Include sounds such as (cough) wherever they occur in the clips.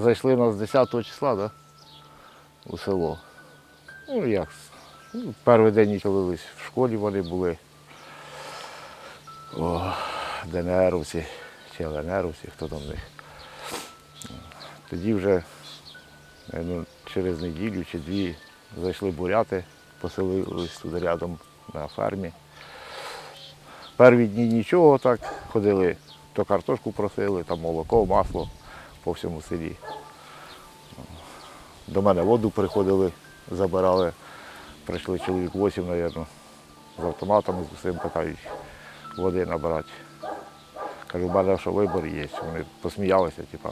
Зайшли нас 10 числа, да? у село. Ну як? Ну, перший день нічолились, в школі вони були. О, ДНРовці чи ЛНРовці, хто там них. Тоді вже ну, через неділю чи дві зайшли буряти, поселились туди рядом на фермі. Перві дні нічого так, ходили, то картошку просили, там молоко, масло по всьому селі. До мене воду приходили, забирали, прийшли чоловік 8, мабуть, з автоматами з усім питають води набрати. Кажу, в мене що вибір є. Вони посміялися, типа,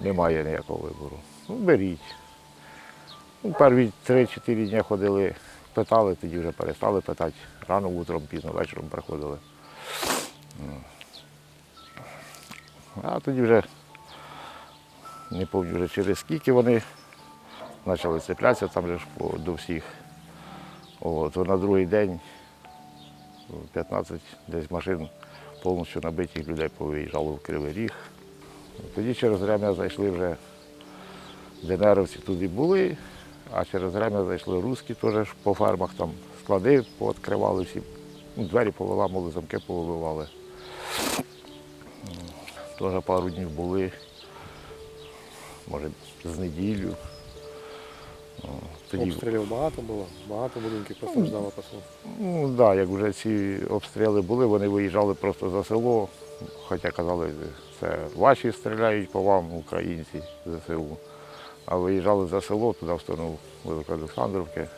немає ніякого вибору. Ну, беріть. Ну, перві 3-4 дні ходили, питали, тоді вже перестали питати. Рано утром, пізно вечором приходили. А тоді вже, не пам'ятаю вже через скільки вони почали цеплятися там же до всіх. От, на другий день 15 десь машин повністю набитих людей повиїжджало в Кривий Ріг. Тоді через время зайшли вже ДНРовці туди були, а через время зайшли русські теж по фермах, там склади пооткривали всі, ну, двері повиламали, замки повибивали. Теж пару днів були, може, з неділю. Тоді, Обстрілів багато було, багато будинків постраждало по селу. ну так, да, як вже ці обстріли були, вони виїжджали просто за село, хоча казали, це ваші стріляють по вам, українці, ЗСУ. А виїжджали за село, туди в сторону Великоолександрівки.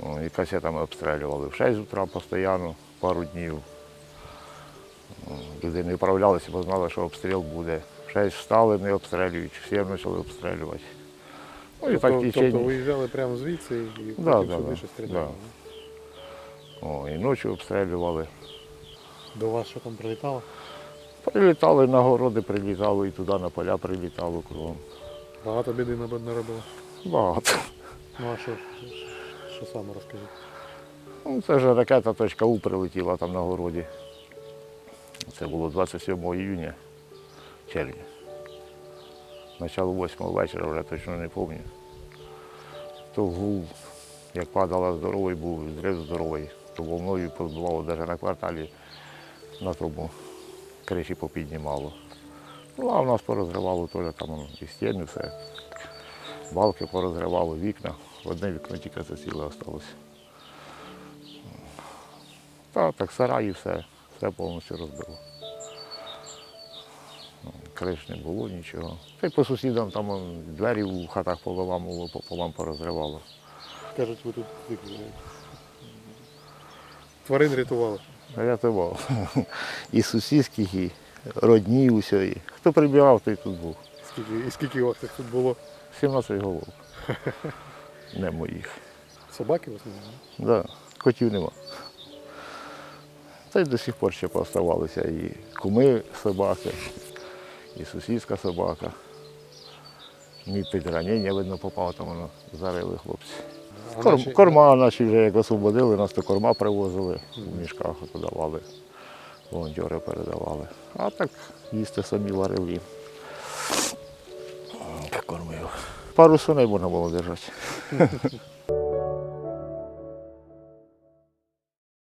О, І касетами обстрілювали в 6 утра постійно, пару днів. Люди не вправлялися, бо знали, що обстріл буде. В 6 встали, не обстрілюють, всі почали обстрілювати. Ну, і так в Тобто, течение- тобто виїжджали прямо звідси і Да, потім да, сюди да, ще стріляли. О, і ночі обстрілювали. До вас що там прилітало? Прилітали на городи, прилітали і туди на поля прилітало кругом. Багато біди не робило. Багато. Ну а що, що, що саме розкажіть? Ну, це ж ракета точка У прилетіла там на городі. Це було 27 іюня, червня. Начало 8 вечора, вже точно не пам'ятаю. То гул, як падала здоровий, був зрив здоровий, то волною позбувало навіть на кварталі на тому криші попіднімало. Ну, а в нас порозривало теж там і стіни, все. Балки порозривало, вікна. Одне вікно тільки заціле залишилося. Та, так сараї все, все повністю розбило. Криш не було нічого. Та й по сусідам там двері у хатах поламало, пополам порозривало. Кажуть, ви тут е, тварин рятували. Рятував. (laughs) І сусідських, і родні усьої. Хто прибігав, той тут був. Скільки, і скільки вас тут було? 17 голов. (laughs) Не моїх. Собаки в основному? Да, котів нема. Та й до сих пор ще пооставалися і куми собаки, і сусідська собака. Мій під ранення, видно, попав, там воно зарили хлопці. Корм, Корма наші вже як освободили, нас то корма привозили, в мішках подавали, волонтери передавали. А так їсти самі варили. Кормив. Пару свиней можна було держати. (laughs)